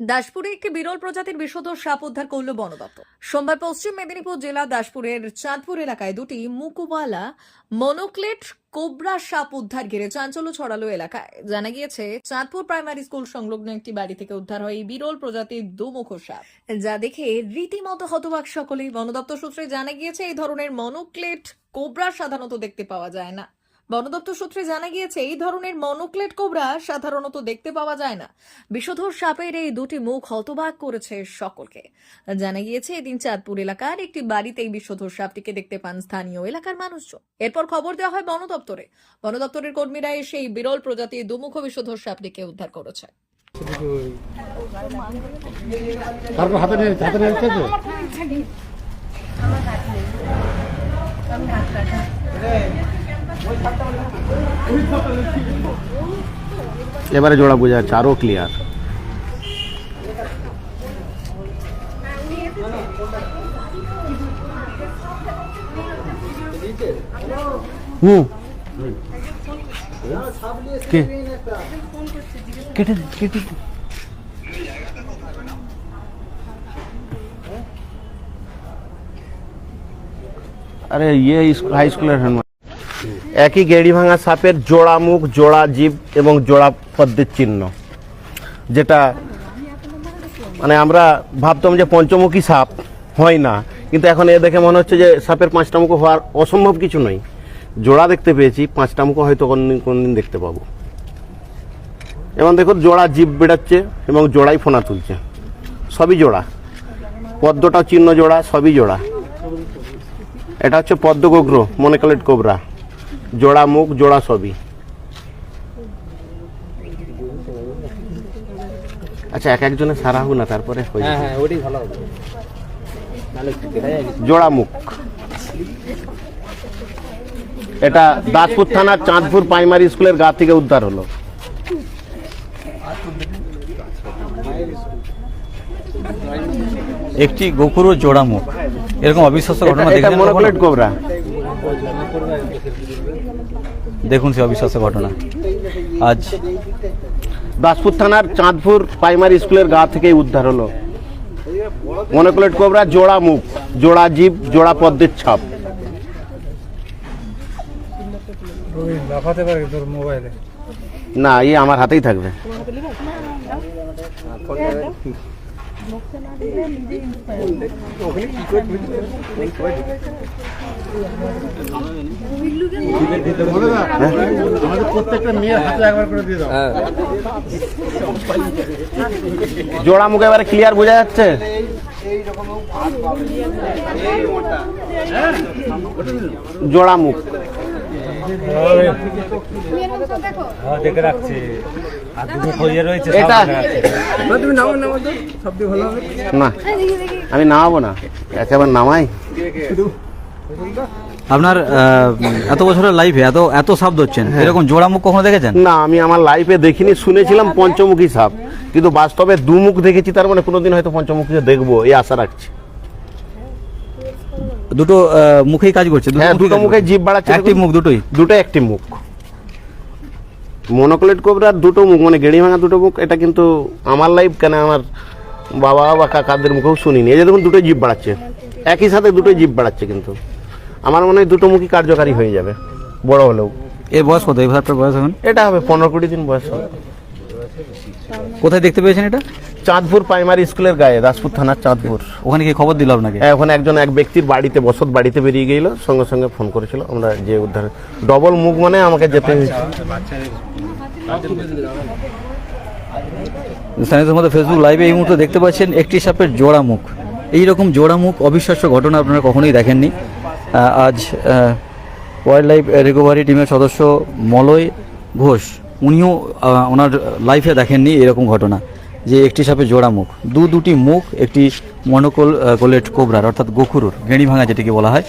দাসপুরে একটি বিরল প্রজাতির বিষধর সাপ উদ্ধার করল বন দপ্তর। সোমবার পশ্চিম মেদিনীপুর জেলা দাসপুরের চাঁদপুর এলাকায় দুটি মুকুবালা মনোক্লেট কোবরা সাপ উদ্ধার ঘিরে চাঞ্চল্য ছড়ালো এলাকায়। জানা গিয়েছে, চাঁদপুর প্রাইমারি স্কুল সংলগ্ন একটি বাড়ি থেকে উদ্ধার হয় এই বিরল প্রজাতির দুমুখ সাপ। যা দেখে রীতিমতো হতবাক সকলেই। বন দপ্তর সূত্রে জানা গিয়েছে, এই ধরনের মনোক্লেট কোবরা সাধারণত দেখতে পাওয়া যায় না। বন দপ্তর সূত্রে জানা গিয়েছে এই ধরনের মনোক্লেট কোবরা সাধারণত দেখতে পাওয়া যায় না। বিষধর সাপের এই দুটি মুখ হতবাক করেছে সকলকে। জানা গিয়েছে এদিন চাঁদপুর এলাকার একটি বাড়িতে এই বিষধর সাপটিকে দেখতে পান স্থানীয় এলাকার মানুষজন। এরপর খবর দেওয়া হয় বন দপ্তরে বন দপ্তরের কর্মীরা এসে এই বিরল প্রজাতির দুমুখ বিষধর সাপটিকে উদ্ধার করেছে। হাতে হাতে এবারে জোড়া বোঝা যাচ্ছে আরও ক্লিয়ার হুম কে কেটে দে, কেটে দে। আরে ইয়ে হাই স্কুলের হেডমাস্টার একই গেড়ি ভাঙা সাপের জোড়া মুখ, জোড়া জীব এবং জোড়া পদ্মের চিহ্ন। যেটা মানে আমরা ভাবতাম যে পঞ্চমুখী সাপ হয় না, কিন্তু এখন এ দেখে মনে হচ্ছে যে সাপের পাঁচটা মুখ হওয়ার অসম্ভব কিছু নয়। জোড়া দেখতে পেয়েছি, পাঁচটা মুখ হয়তো কোনদিন কোনদিন দেখতে পাবো। এবং দেখো জোড়া জীব বেড়াচ্ছে এবং জোড়াই ফোনা তুলছে। সবই জোড়া। পদ্মটাও চিহ্ন জোড়া, সবই জোড়া। এটা হচ্ছে পদ্ম গোগ্র মনেকালেট কোবরা। জোড়া মুখ জোড়া সবই আচ্ছা এক একজনে সারা হোক না তারপরে হয়ে হ্যাঁ দেখা জোড়া মুখ। এটা দাসপুর থানার চাঁদপুর প্রাইমারি স্কুলের গা থেকে উদ্ধার হলো। একটি গোকুর জোড়া মুখ। এরকম অবিশ্বাস্য ঘটনা দেখেছেন কখনো? কোবরা দেখুন সে অবিশ্বাস্য ঘটনা। আজ দাসপুর থানার চাঁদপুর প্রাইমারি স্কুলের গা থেকে উদ্ধার হলো। মনোকালেট কোবরা জোড়া মুখ, জোড়া জীব, জোড়া পদ্মের ছাপ। না, এই আমার হাতেই থাকবে। জোড়া মুখ এবারে ক্লিয়ার বোঝা যাচ্ছে? জোড়া মুখ। দেখে রাখছি। আর দুটো খইয়ে রয়েছে এটা। তুমি নামো নামো তো সবচেয়ে ভালো হবে। না আমি নামাবো না একেবারে নামাই। আপনার এত বছরের লাইফে এত এত সাপ ধরছেন এরকম জোড়া মুখ কখনো দেখেছেন? না আমি আমার লাইফে দেখিনি শুনেছিলাম পঞ্চমুখী সাপ। কিন্তু বাস্তবে দুমুখ দেখেছি তার মানে কোনোদিন হয়তো পঞ্চমুখী দেখব এই আশা রাখছি। দুটো মুখেই কাজ করছে দুটো হ্যাঁ দুটো মুখে জিভ বাড়াচ্ছে একটি মুখ দুটোই। দুটো একটি মুখ। মনোকলেট কোবরার দুটো মুখ মানে গেড়ি ভাঙা দুটো মুখ এটা কিন্তু আমার লাইফ কেন আমার বাবা বা কাকাদের মুখেও শুনিনি। এই যে দেখুন দুটো জিভ বাড়াচ্ছে। একই সাথে দুটো জিভ বাড়াচ্ছে কিন্তু। আমার মনে হয় দুটো মুখই কার্যকারী হয়ে যাবে বড় হলেও। এর বয়স কত? এই ভাতটার বয়স এখন? এটা হবে পনেরো কুড়ি দিন বয়স হবে। কোথায় দেখতে পেয়েছেন এটা? চাঁদপুর প্রাইমারি স্কুলের গায়ে দাসপুর থানার চাঁদপুর। ওখানে কি খবর দিল আপনাকে? এখন একজন এক ব্যক্তির বাড়িতে বসত বাড়িতে বেরিয়ে গেল সঙ্গে সঙ্গে ফোন করেছিল। আমরা যে উদ্ধার ডবল মুখ মানে আমাকে যেতে হয়েছে। স্থানীয়দের মধ্যে ফেসবুক লাইভে এই মুহূর্তে দেখতে পাচ্ছেন একটি সাপের জোড়া মুখ। এই রকম জোড়া মুখ অবিশ্বাস্য ঘটনা আপনারা কখনোই দেখেননি। আজ ওয়াইল্ড লাইফ রিকভারি টিমের সদস্য মলয় ঘোষ উনিও ওনার লাইফে দেখেননি এরকম ঘটনা। যে একটি সাপে জোড়া মুখ, দু দুটি মুখ, একটি মনোকল কোলেট কোবরার, অর্থাৎ গোখুরুর, গেঁড়ি ভাঙা যেটিকে বলা হয়।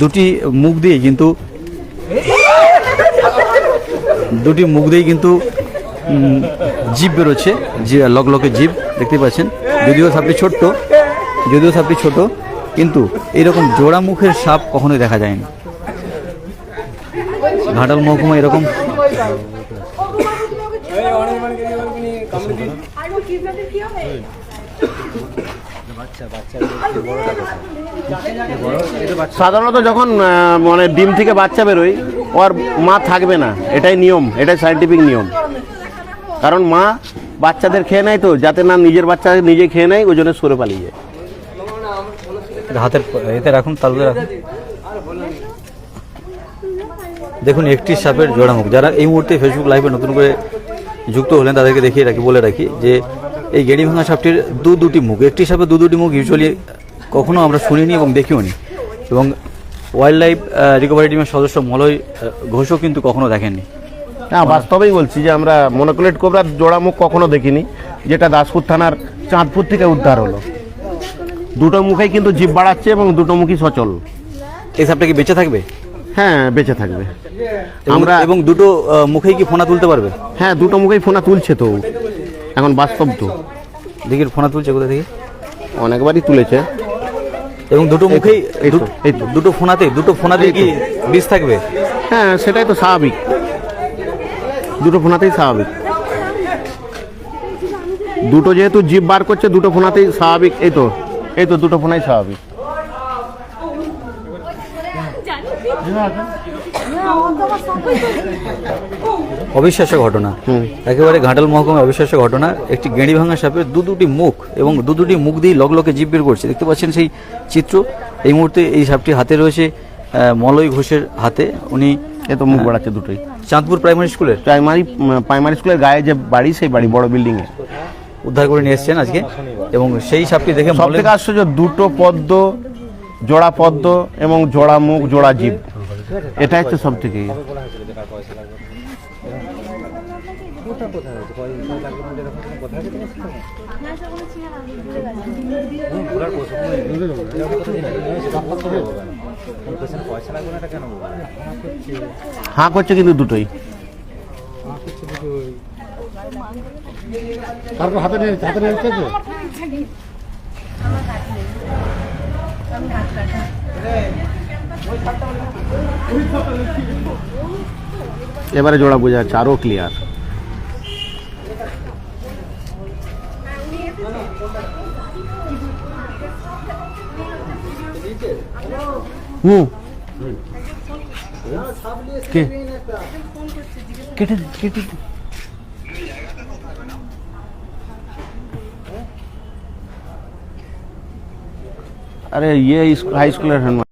দুটি মুখ দিয়ে কিন্তু, দুটি মুখ দিয়েই কিন্তু জীব বেরোচ্ছে, জি লগলকে জিভ দেখতে পাচ্ছেন। যদিও সাপটি ছোট্ট, যদিও সাপটি ছোট, কিন্তু এইরকম জোড়া মুখের সাপ কখনোই দেখা যায়নি। ঘাটাল মহকুমা এরকম। সাধারণত যখন মানে ডিম থেকে বাচ্চা বেরোয় ওর মা থাকবে না। এটাই নিয়ম এটাই সাইন্টিফিক নিয়ম। কারণ মা বাচ্চাদের খেয়ে নেয় তো যাতে না নিজের বাচ্চা নিজে খেয়ে নেয় ওই জন্য সরে পালিয়ে যায়। হাতের এতে রাখুন তালুতে রাখুন। দেখুন একটি সাপের জোড়া মুখ যারা এই মুহূর্তে ফেসবুক লাইভে নতুন করে যুক্ত হলেন তাদেরকে দেখিয়ে রাখি বলে রাখি যে এই গেড়ি ভাঙা সাপটির দু দুটি মুখ। একটি সাপের দু দুটি মুখ ইউজুয়ালি কখনো আমরা শুনিনি এবং দেখিও নি এবং ওয়াইল্ড লাইফ রিকভারি টিমের সদস্য মলয় ঘোষও কিন্তু কখনো দেখেননি। হ্যাঁ বাস্তবেই বলছি যে আমরা মনোকুলেট কোবরার জোড়া মুখ কখনো দেখিনি যেটা দাসপুর থানার চাঁদপুর থেকে উদ্ধার হলো। দুটো মুখেই কিন্তু জিভ বাড়াচ্ছে এবং দুটো মুখই সচল। এই সাপটা কি বেঁচে থাকবে? হ্যাঁ বেঁচে থাকবে। আমরা এবং দুটো মুখেই কি ফোনা তুলতে পারবে? হ্যাঁ দুটো মুখেই ফোনা তুলছে তো এখন বাস্তব তো। দেখি ফোনা তুলছে কোথা থেকে? অনেকবারই তুলেছে। এবং দুটো মুখেই এই দুটো ফোনাতে দুটো ফোনাতে কি বিষ থাকবে? হ্যাঁ সেটাই তো স্বাভাবিক। দুটো ফোনাতেই স্বাভাবিক। দুটো যেহেতু জিভ বার করছে দুটো ফোনাতেই স্বাভাবিক। এই তো এই তো দুটো ফোনাই স্বাভাবিক। অবিশ্বাস্য ঘটনা। একেবারে ঘাটাল মহকুমে অবিশ্বাস্য ঘটনা। একটি গেঁড়ি ভাঙা সাপের দু দুটি মুখ এবং দু দুটি মুখ দিয়ে লগলকে জীব বের করছে। দেখতে পাচ্ছেন সেই চিত্র। এই মুহূর্তে এই সাপটি হাতে রয়েছে মলয় ঘোষের হাতে। উনি এ তো মুখ বাড়াচ্ছে দুটোই। চাঁদপুর প্রাইমারি স্কুলের? প্রাইমারি প্রাইমারি স্কুলের গায়ে যে বাড়ি সেই বাড়ি বড় বিল্ডিং এ। উদ্ধার করে নিয়ে এসেছেন আজকে। এবং সেই সাপটি দেখে সব থেকে আশ্চর্য দুটো পদ্ম জোড়া পদ্ম এবং জোড়া মুখ জোড়া জীব। এটা হচ্ছে সব থেকে হাঁ করছে কিন্তু দুটোই। তারপর হাতে নিয়ে হাতে নিয়ে এবারে জোড়া বোঝা যাচ্ছে আরও ক্লিয়ার হুম কে কেটে দে, কেটে দে। আরে ইয়ে স্কুল হাই স্কুলের হ্যান্ড অমর